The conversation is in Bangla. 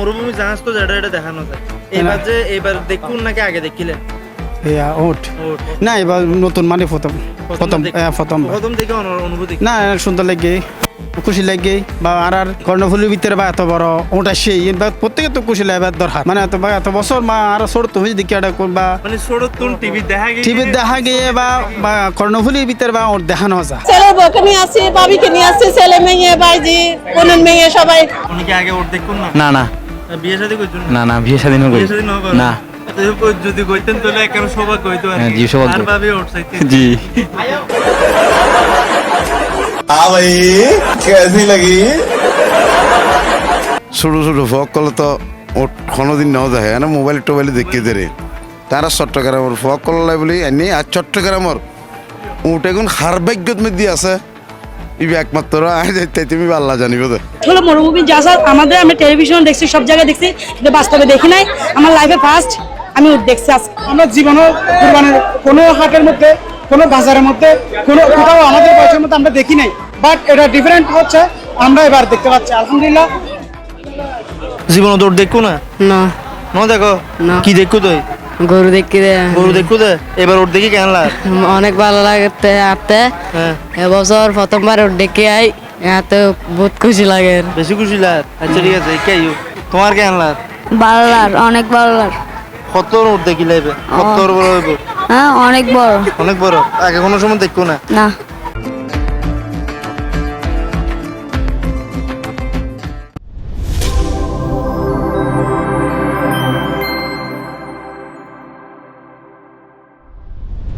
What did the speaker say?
মরুভূমি জাহাজ তো যেটা এটা দেখানো যায়। এবার যে এবার দেখুন নাকি আগে দেখিলেন ওট ওট। না এবার নতুন মানে প্রথম প্রথম হ্যাঁ, প্রথম। প্রথম দেখে অনুভূতি না সুন্দর লাগে খুশি লাগে বা আর আর কর্ণফুলির ভিতরে বা এত বড় ওটা সেই বা প্রত্যেকে তো খুশি লাগে দরকার। মানে এত বা এত বছর মা আর ছোট তুমি যদি কেটা করবা মানে ছোট টিভি দেখা গিয়ে টিভি দেখা গিয়ে বা বা কর্ণফুলির ভিতরে বা ওর দেখানো যায়। ছেলের বউকে নিয়ে আসছি ভাবিকে নিয়ে আসছি ছেলে মেয়ে ভাইজি বোনের মেয়ে সবাই। উনি আগে ওট দেখুন না? না না। বিয়ে শাদী করছেন না না বিয়ে শাদী করি বিয়ে শাদী না করেন? না তো কই- যদি কইতেন তাহলে একেবারে সৌভাগ্য হইতো আর হ্যাঁ, কি। জি, সৌভাগ্য। আর ভাবে ওট চাইতে জি हाँ भाई कैसी लगी ছোটো ছোটো ফক করলে তো ওর কোনোদিন নেওয়া যায় না মোবাইল টোবাইলে দেখে দেরে তারা চট্টগ্রামের ফক করলে বলি এনে আর চট্টগ্রামের উঠ এখন হার ভাগ্যত মধ্যে আছে ইবি একমাত্র যাইতে তুমি আল্লাহ জানিব তো হলো মরুভূমি জাহাজ আমাদের আমি টেলিভিশন দেখছি সব জায়গায় দেখছি কিন্তু বাস্তবে দেখি নাই। আমার লাইফে ফার্স্ট আমি দেখছি আজকে আমরা জীবনে কুরবানের কোনো হাটের মধ্যে কোনো বাজারের মধ্যে কোনো কোথাও আমাদের বয়সের মধ্যে আমরা দেখি নাই। বাট এটা ডিফারেন্ট হচ্ছে আমরা এবার দেখতে পাচ্ছি আলহামদুলিল্লাহ। জীবন তোর দেখো না না। ন দেখো? না। কি দেখো তুই? গরু দেখি গরু দেখু দে? এবার ওর দেখি কেন লাগে। অনেক ভালো লাগতে হাঁটতে। হ্যাঁ। এবছর প্রথমবার ওর ডেকে আই এত বহুত খুশি লাগে। বেশি খুশি লাগে? আচ্ছা ঠিক আছে কে তোমার কেন লাগে? ভালো লাগে অনেক ভালো লাগে। কত ওর দেখি লাইবে কত বড় হইব? হ্যাঁ অনেক বড়। অনেক বড়? আগে কোনো সময় দেখো না? না।